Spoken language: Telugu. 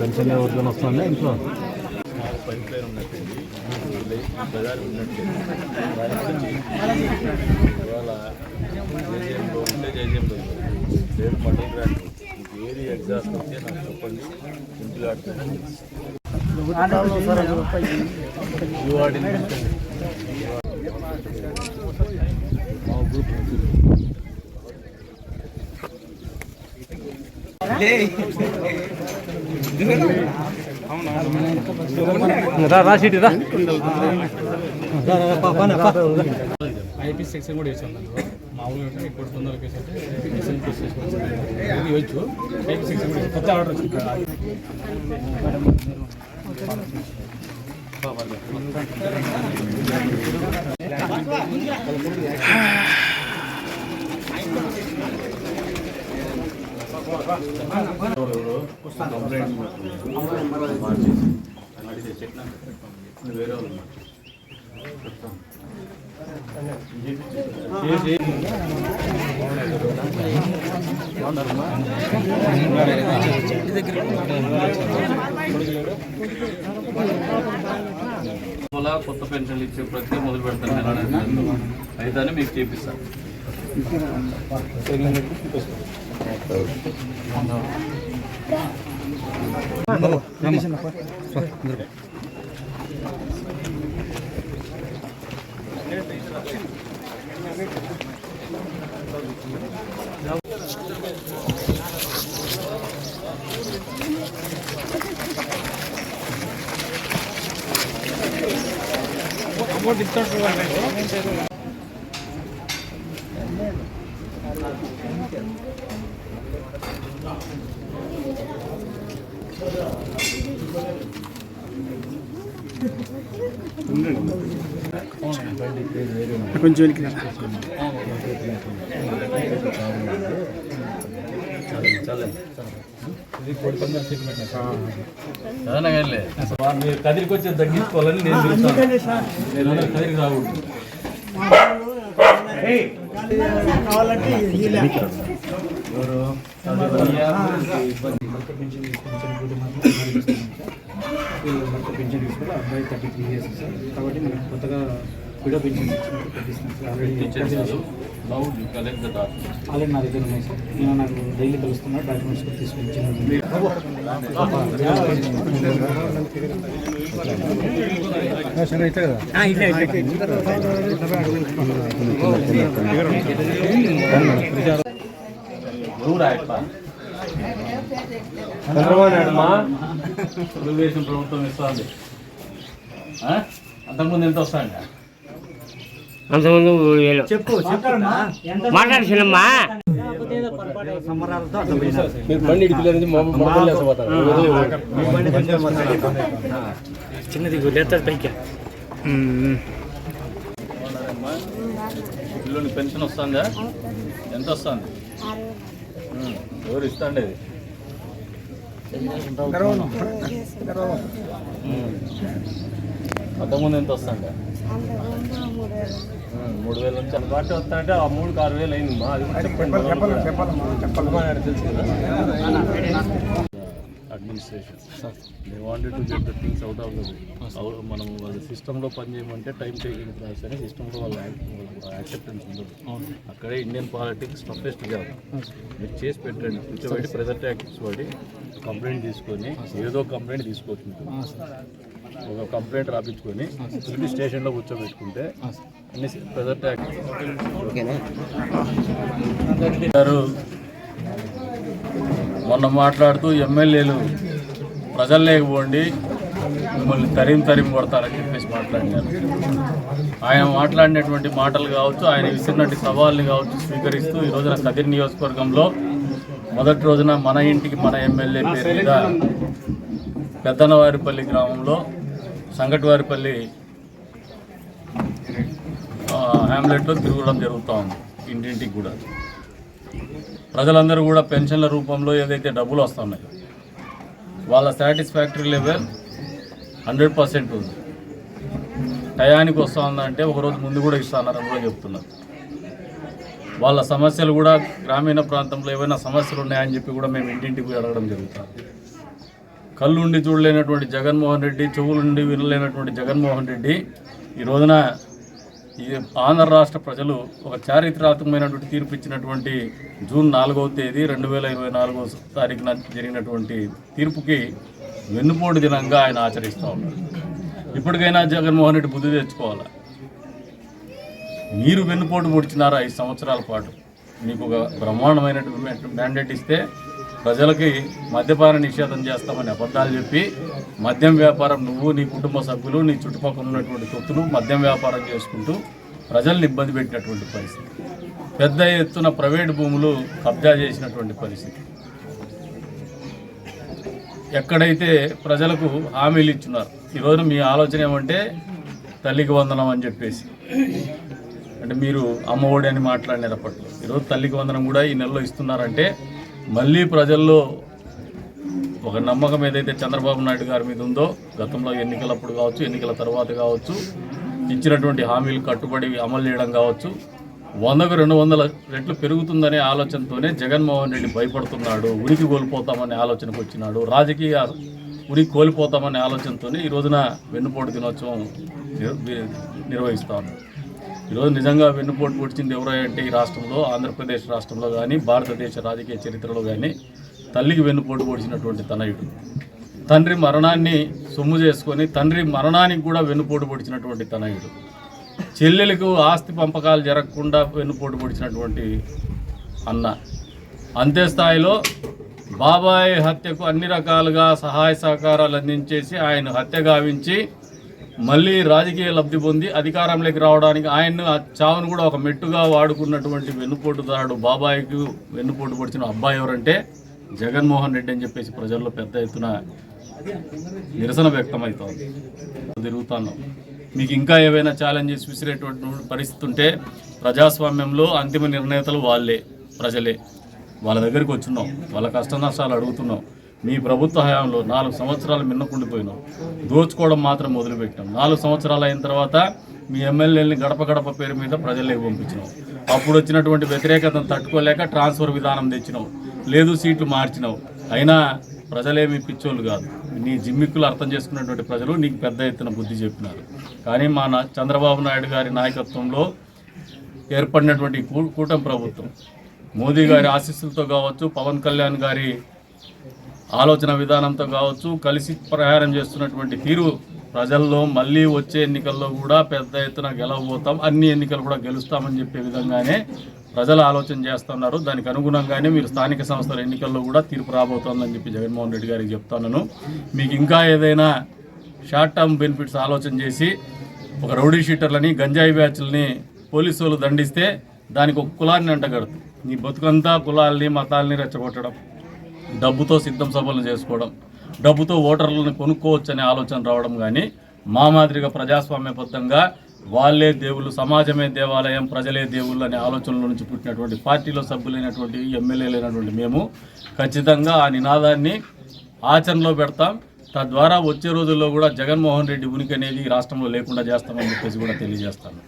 పెన్షన్ ఎవరికైనా వస్తుందా ఇంట్లో పైప్ లైన్ ఉన్నట్టుంది బజార్ ఉన్నట్లేదు ఇవాళ జేజేఎంలో ఉంటే జేజేఎంలో రేపు మటన్ గ్రాండ్ మీకు ఏది ఎగ్జాస్ట్ వస్తే నాకు చెప్పండి ఇంట్లో ఆడుతుంది రా రా సీటు రా. ఐపీ సెక్షన్ కూడా వేసాం దాంట్లో. మామూలుగా అంటే ఇప్పుడు తొందరగా ఇది ఇవ్వచ్చు ఐపీ సెక్షన్ కూడా కొత్త ఆర్డర్ వచ్చింది. వేరే వాళ్ళు కొత్త పెన్షన్లు ఇచ్చే ప్రక్రియ మొదలు పెడతాను నెల అయితే మీకు చేపిస్తాను అమౌంట్ ఇస్తాడు కొంచెం వెనక్కి మీరు కదిరికి వచ్చి తగ్గించుకోవాలని నేను తెలుస్తాను నేను కదిరికి రాకూడదు ఎవరు భర్త పెన్షన్ తీసుకుని అబ్బాయి థర్టీ త్రీ ఇయర్స్ సార్ కాబట్టి మనకు కొత్తగా విడో పెన్షన్ పెట్టిస్తాం సార్ ఆల్రెడీ నా దగ్గర ఉన్నాయి సార్ నేను నాకు డైలీ కలుస్తున్నా డాక్యుమెంట్స్ కూడా తీసుకొని తెలుగుదేశం ప్రభుత్వం ఇస్తుంది. అంతకుముందు ఎంత వస్తాయంట? అంతకుముందు వేలు. మాట్లాడుతున్నామ్మా చిన్నది లేత పైకి. ఇల్లుని పెన్షన్ వస్తుందా? ఎంత వస్తుంది? ఎవరు ఇస్తాండి ఇది అంతకుముందు ఎంత వస్తుందా మూడు వేల నుంచి వస్తా అంటే ఆ మూడుకి ఆరు వేలు అయింది మా అది చెప్పండి చెప్పాలి తెలుసు కదా administration they wanted to get the things out of the way మనం వాళ్ళ సిస్టంలో పని చేయమంటే టైం టేకింగ్ ప్రాసెస్ అని సిస్టంలో వాళ్ళ యాక్సెప్టెన్స్ ఉండదు. అక్కడే ఇండియన్ పాలిటిక్స్ టఫెస్ట్ జాబ్ మీరు చేసి పెట్టండి. కూర్చోబెట్టి ప్రెజర్ ట్యాక్స్ వాడి కంప్లైంట్ తీసుకొని ఏదో కంప్లైంట్ తీసుకోవచ్చు ఒక కంప్లైంట్ రాపించుకొని తిరిగి స్టేషన్లో కూర్చోబెట్టుకుంటే అన్ని ప్రెజర్ ట్యాక్స్ గారు మొన్న మాట్లాడుతూ ఎమ్మెల్యేలు ప్రజలు లేకపోండి మిమ్మల్ని తరిం తరిం కొడతారని చెప్పేసి మాట్లాడినారు. ఆయన మాట్లాడినటువంటి మాటలు కావచ్చు ఆయన ఇస్తున్నటువంటి సవాళ్ళని కావచ్చు స్వీకరిస్తూ ఈ రోజున కదిరి నియోజకవర్గంలో మొదటి రోజున మన ఇంటికి మన ఎమ్మెల్యే పేరు మీద పెద్దనవారిపల్లి గ్రామంలో సంగటివారిపల్లి హ్యామ్లెట్లో తిరగడం జరుగుతూ ఉంది. ఇంటింటికి కూడా. ప్రజలందరూ కూడా పెన్షన్ల రూపంలో ఏదైతే డబ్బులు వస్తున్నాయో వాళ్ళ సాటిస్ఫాక్టరీ లెవెల్ హండ్రెడ్ పర్సెంట్ ఉంది. టయానికి వస్తుందంటే ఒకరోజు ముందు కూడా ఇస్తానని కూడా చెప్తున్నారు. వాళ్ళ సమస్యలు కూడా గ్రామీణ ప్రాంతంలో ఏమైనా సమస్యలు ఉన్నాయని చెప్పి కూడా మేము ఇంటింటికి అడగడం జరుగుతుంది. కళ్ళు ఉండి చూడలేనటువంటి జగన్మోహన్ రెడ్డి చెవులుండి వినలేనటువంటి జగన్మోహన్ రెడ్డి ఈ రోజున ఈ ఆంధ్ర రాష్ట్ర ప్రజలు ఒక చారిత్రాత్మకమైనటువంటి తీర్పు ఇచ్చినటువంటి జూన్ నాలుగవ తేదీ రెండు వేల ఇరవై నాలుగో తారీఖున జరిగినటువంటి తీర్పుకి వెన్నుపోటు దినంగా ఆయన ఆచరిస్తూ ఉన్నారు. ఇప్పటికైనా జగన్మోహన్ రెడ్డి బుద్ధి తెచ్చుకోవాలా? మీరు వెన్నుపోటు పొడిచినారు ఐదు సంవత్సరాల పాటు? మీకు ఒక బ్రహ్మాండమైనటువంటి మ్యాండేట్ ఇస్తే ప్రజలకి మద్యపాన నిషేధం చేస్తామని అబద్ధాలు చెప్పి మద్యం వ్యాపారం నువ్వు నీ కుటుంబ సభ్యులు నీ చుట్టుపక్కల ఉన్నటువంటి తొత్తులు మద్యం వ్యాపారం చేసుకుంటూ ప్రజల్ని ఇబ్బంది పెట్టినటువంటి పరిస్థితి. పెద్ద ఎత్తున ప్రైవేట్ భూములు కబ్జా చేసినటువంటి పరిస్థితి. ఎక్కడైతే ప్రజలకు హామీలు ఇచ్చున్నారు ఈరోజు మీ ఆలోచన ఏమంటే తల్లికి వందనం అని చెప్పేసి. అంటే మీరు అమ్మఒడి అని మాట్లాడినారు అప్పట్లో ఈరోజు తల్లికి వందనం కూడా ఈ నెలలో ఇస్తున్నారంటే మళ్ళీ ప్రజల్లో ఒక నమ్మకం ఏదైతే చంద్రబాబు నాయుడు గారి మీద ఉందో గతంలో ఎన్నికలప్పుడు కావచ్చు ఎన్నికల తర్వాత కావచ్చు ఇచ్చినటువంటి హామీలు కట్టుబడి అమలు చేయడం కావచ్చు వందకు రెండు వందల రెట్లు పెరుగుతుందనే ఆలోచనతోనే జగన్మోహన్ రెడ్డి భయపడుతున్నాడు ఉనికి కోల్పోతామనే ఆలోచనకు వచ్చినాడు రాజకీయ ఉనికి కోల్పోతామనే ఆలోచనతోనే ఈ రోజున వెన్నుపోటు దినోత్సవం నిర్వహిస్తాను నిర్వహిస్తా ఉన్నాడు. ఈరోజు నిజంగా వెన్నుపోటు పొడిచింది ఎవరంటే ఈ రాష్ట్రంలో ఆంధ్రప్రదేశ్ రాష్ట్రంలో కానీ భారతదేశ రాజకీయ చరిత్రలో కానీ తల్లికి వెన్నుపోటు పొడిచినటువంటి తనయుడు. తండ్రి మరణాన్ని సొమ్ము చేసుకొని తండ్రి మరణానికి కూడా వెన్నుపోటు పొడిచినటువంటి తనయుడు. చెల్లెలకు ఆస్తి పంపకాలు జరగకుండా వెన్నుపోటు పొడిచినటువంటి అన్న. అంతే స్థాయిలో బాబాయ్ హత్యకు అన్ని రకాలుగా సహాయ సహకారాలు అందించేసి ఆయన హత్య గావించి మళ్ళీ రాజకీయ లబ్ధి పొంది అధికారంలోకి రావడానికి ఆయన్ను చావును కూడా ఒక మెట్టుగా వాడుకున్నటువంటి వెన్నుపోటుదారుడు బాబాయికి వెన్నుపోటు పొడిచిన అబ్బాయి ఎవరంటే జగన్మోహన్ రెడ్డి అని చెప్పేసి ప్రజల్లో పెద్ద ఎత్తున నిరసన వ్యక్తమవుతోంది. తిరుగుతున్నాం మీకు ఇంకా ఏవైనా ఛాలెంజెస్ విసిరేటువంటి పరిస్థితి ఉంటే ప్రజాస్వామ్యంలో అంతిమ నిర్ణేతలు వాళ్ళే ప్రజలే. వాళ్ళ దగ్గరికి వచ్చున్నాం వాళ్ళ కష్ట నష్టాలు అడుగుతున్నాం. మీ ప్రభుత్వ హయాంలో నాలుగు సంవత్సరాలు మిన్నకుండిపోయినాం. దోచుకోవడం మాత్రం మొదలుపెట్టాం. నాలుగు సంవత్సరాలు అయిన తర్వాత మీ ఎమ్మెల్యేలని గడప గడప పేరు మీద ప్రజల్లోకి పంపించినాం. అప్పుడు వచ్చినటువంటి వ్యతిరేకతను తట్టుకోలేక ట్రాన్స్ఫర్ విధానం తెచ్చినావు లేదు సీట్లు మార్చినావు అయినా ప్రజలేమి పిచ్చోళ్ళు కాదు. నీ జిమ్మిక్కులు అర్థం చేసుకున్నటువంటి ప్రజలు నీకు పెద్ద ఎత్తున బుద్ధి చెప్పినారు. కానీ మా చంద్రబాబు నాయుడు గారి నాయకత్వంలో ఏర్పడినటువంటి కూటమి ప్రభుత్వం మోదీ గారి ఆశీస్సులతో కావచ్చు పవన్ కళ్యాణ్ గారి ఆలోచన విధానంతో కావచ్చు కలిసి ప్రయాణం చేస్తున్నటువంటి తీరు ప్రజల్లో మళ్ళీ వచ్చే ఎన్నికల్లో కూడా పెద్ద ఎత్తున గెలవబోతాం. అన్ని ఎన్నికలు కూడా గెలుస్తామని చెప్పే విధంగానే ప్రజలు ఆలోచన చేస్తున్నారు. దానికి అనుగుణంగానే మీరు స్థానిక సంస్థల ఎన్నికల్లో కూడా తీర్పు రాబోతోందని చెప్పి జగన్మోహన్ రెడ్డి గారికి చెప్తున్నాను మీకు ఇంకా ఏదైనా షార్ట్ టర్మ్ బెనిఫిట్స్ ఆలోచన చేసి ఒక రౌడీ షీటర్లని గంజాయి బ్యాచ్లని పోలీసు వాళ్ళు దండిస్తే దానికి ఒక కులాన్ని అంటగడదు. నీ బతుకంతా కులాల్ని మతాల్ని రెచ్చగొట్టడం. డబ్బుతో సిద్ధం సభలు చేసుకోవడం డబ్బుతో ఓటర్లను కొనుక్కోవచ్చు అనే ఆలోచన రావడం కానీ మా మాదిరిగా ప్రజాస్వామ్యబద్ధంగా వాళ్ళే దేవుళ్ళు సమాజమే దేవాలయం ప్రజలే దేవుళ్ళు అనే ఆలోచనల నుంచి పుట్టినటువంటి పార్టీలో సభ్యులైనటువంటి ఎమ్మెల్యేలైనటువంటి మేము ఖచ్చితంగా ఆ నినాదాన్ని ఆచరణలో పెడతాం. తద్వారా వచ్చే రోజుల్లో కూడా జగన్మోహన్ రెడ్డి ఉనికి అనేది రాష్ట్రంలో లేకుండా చేస్తామని చెప్పేసి కూడా తెలియజేస్తాను.